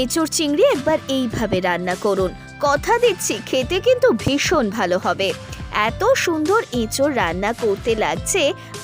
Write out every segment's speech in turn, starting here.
এঁচোড় চিংড়ি একবার এইভাবে রান্না করুন। কথা দিচ্ছি, খেতে কিন্তু ভীষণ ভালো হবে। এত সুন্দর এঁচোড় রান্না করতে লাগছে,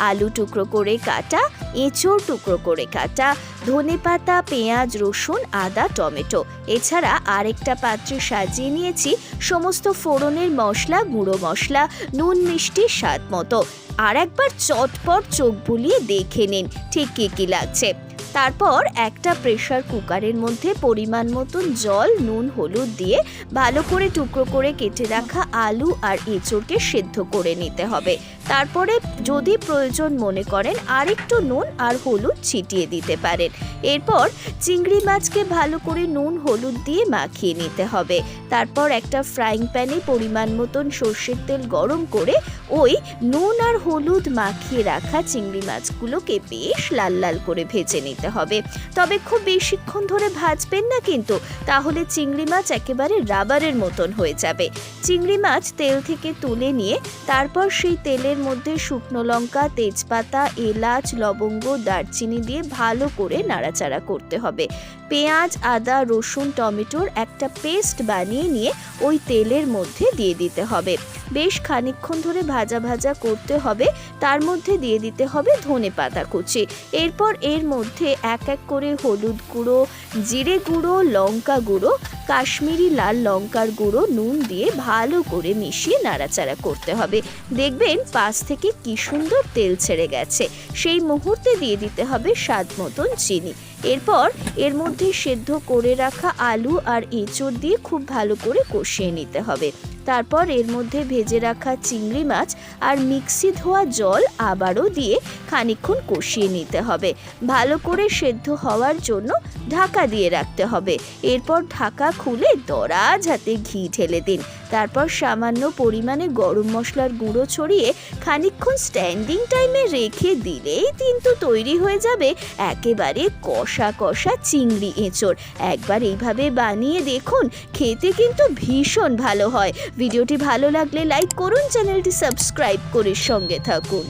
আলু টুকরো করে কাটা, এঁচোড় টুকরো করে কাটা ধনেপাতা পেঁয়াজ, রসুন, আদা, টমেটো। এছাড়া আরেকটা পাত্রে সাজিয়ে নিয়েছি সমস্ত ফোড়নের মশলা, গুঁড়ো মশলা, নুন, মিষ্টি, স্বাদ মতো। আর একবার চটপট চোখ বুলিয়ে দেখে নিন, ঠিক কী কী লাগছে। তারপর একটা প্রেশার কুকারের মধ্যে পরিমাণ মতন জল, নুন, হলুদ দিয়ে ভালো করে টুকরো করে কেটে রাখা আলু আর এঁচড়কে সেদ্ধ করে নিতে হবে। তারপরে যদি প্রয়োজন মনে করেন আরেকটু নুন আর হলুদ ছিটিয়ে দিতে পারেন। এরপর চিংড়ি মাছকে ভালো করে নুন, হলুদ দিয়ে মাখিয়ে নিতে হবে। তারপর একটা ফ্রাইং প্যানে পরিমাণ মতন সর্ষের তেল গরম করে ওই নুন আর হলুদ মাখিয়ে রাখা চিংড়ি মাছগুলোকে বেশ লাল লাল করে ভেজে নিতে হবে। তবে খুব বেশিক্ষণ ধরে ভাজবেন না কিন্তু, তাহলে চিংড়ি মাছ একেবারে রাবারের মতন হয়ে যাবে। চিংড়ি মাছ তেল থেকে তুলে নিয়ে, তারপর সেই তেলের মধ্যে শুকনো লঙ্কা, তেজপাতা, এলাচ, লবঙ্গ, দারচিনি দিয়ে ভালো করে নাড়াচাড়া করতে হবে। পেঁয়াজ, আদা, রসুন, টমেটোর একটা পেস্ট বানিয়ে নিয়ে ওই তেলের মধ্যে দিয়ে দিতে হবে। বেশ খানিকক্ষণ ধরে ভাজা ভাজা করতে হবে, তার মধ্যে দিয়ে দিতে হবে ধনে পাতা কুচি। এরপর এর মধ্যে এক এক করে হলুদ গুঁড়ো জিরে গুঁড়ো লঙ্কা গুঁড়ো কাশ্মীরি লাল লঙ্কার গুঁড়ো, নুন দিয়ে ভালো করে মিশিয়ে নাড়াচাড়া করতে হবে। দেখবেন পাশ থেকে কি সুন্দর তেল ছেড়ে গেছে। সেই মুহূর্তে দিয়ে দিতে হবে স্বাদ মতন চিনি। এরপর এর মধ্যে সেদ্ধ করে রাখা আলু আর এঁচড় দিয়ে খুব ভালো করে কষিয়ে নিতে হবে। তারপর এর মধ্যে ভেজে রাখা চিংড়ি মাছ আর মিক্সি ধোয়া জল আবারও দিয়ে খানিকক্ষণ কষিয়ে নিতে হবে। ভালো করে সেদ্ধ হওয়ার জন্য ঢাকা দিয়ে রাখতে হবে। এরপর ঢাকা খুলে দরাজ হাতে ঘি ঢেলে দিন। তারপর সামান্য পরিমাণে গরম মশলার গুঁড়ো ছড়িয়ে খানিকক্ষণ স্ট্যান্ডিং টাইমে রেখে দিলেই কিন্তু তৈরি হয়ে যাবে একেবারে কষা কষা চিংড়ি এঁচড়। একবার এইভাবে বানিয়ে দেখুন, খেতে কিন্তু ভীষণ ভালো হয়। ভিডিওটি ভালো লাগলে লাইক করুন, চ্যানেলটি সাবস্ক্রাইব করে সঙ্গে থাকুন।